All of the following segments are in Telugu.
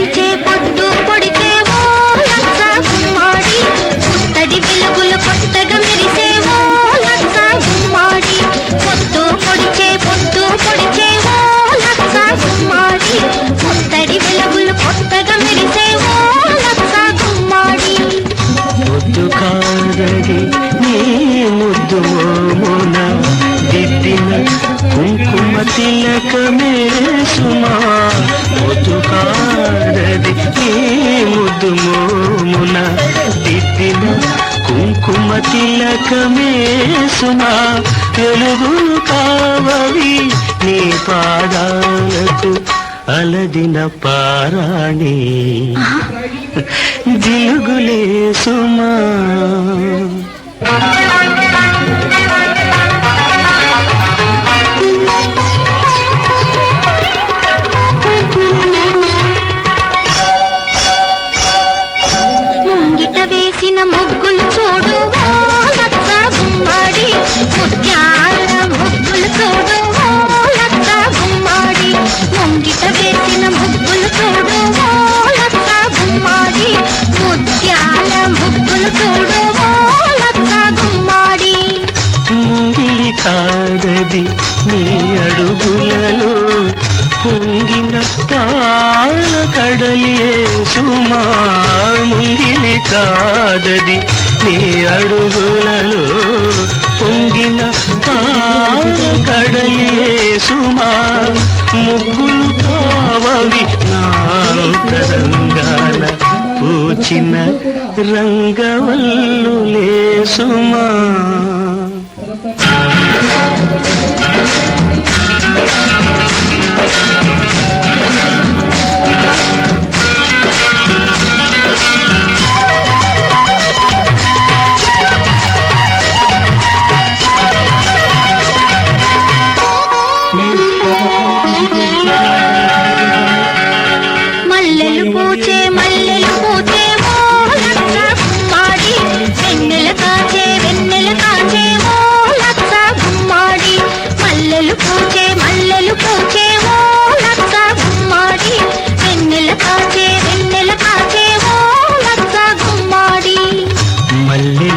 పొడిచే పొద్దు పొడిచే ఓ లక్ష గుమ్మాడి. పుత్తడి వెలుగులు కొత్తగా మెరిసే ఓ గుమ్మాడి. పొద్దు పొడిచే పొద్దు పొడిచే ఓ లక్ష గుమ్మాడి. పుత్తడి వెలుగులు కొత్తగా మెరిసే ఓ గుమ్మాడి. ముద్దు కాదది నీ ముద్దు తిలకమే సుమా తెలుగు కావవి నీ పాదాలకు అలదిన పారాణి. జిలుగులే సుమా. ముంగిలి నీ అడుగులలో పొంగిన పాల కడలే సుమా ముంగిలి కాదది నీ అడుగులలో పొంగిన పాల కడలే సుమా ముగ్గులు కావవి నాంతరంగాల పూచిన రంగవల్లులే సుమా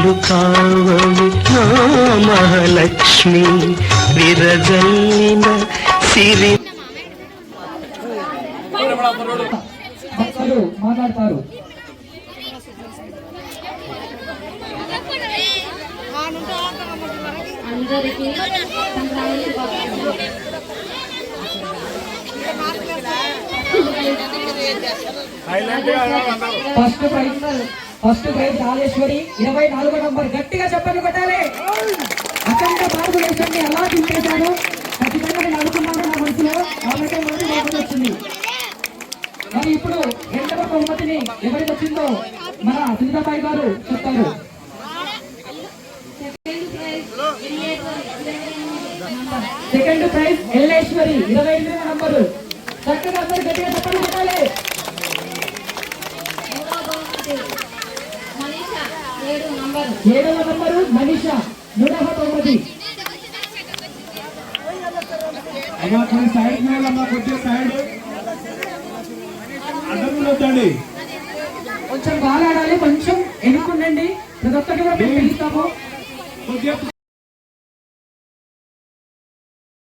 మల్లెలు కావవి నా మహాలక్ష్మి విరజల్లిన సిరి మాట్లాడతారు అందరికీ సంక్రాంతి శుభాకాంక్షలు. First prize first prize Rajeshwari ఇరవై నాలుగో నంబర్. గట్టిగా చెప్పండి కొట్టాలి. అఖండ వేసండి అలా దింపేశాను ఖచ్చితంగా నేను అనుకున్నాను నా మనసులో. కాబట్టి మొదటి బహుమతి వచ్చింది. మరి ఇప్పుడు రెండవ బహుమతిని ఎవరికి వచ్చిందో మన సునీతాబాయి గారు చెప్తారు. సెకండ్ ప్రైజ్ ఎల్లేశ్వరి ఇరవై ఎనిమిది నంబరు. చక్కగా అందరూ గట్టిగా చెప్పండి కొట్టాలి. ఏడవ నంబరు మనీషా నూట తొమ్మిది. అమ్మా కొన్ని సైడ్ మేలమ్మా కొద్దిగా సైడ్. అడ్డం వద్దండి. కొంచెం బాగా ఆడాలి కొంచెం ఎన్నుకుండండి. ప్రతి ఒక్కటి కూడా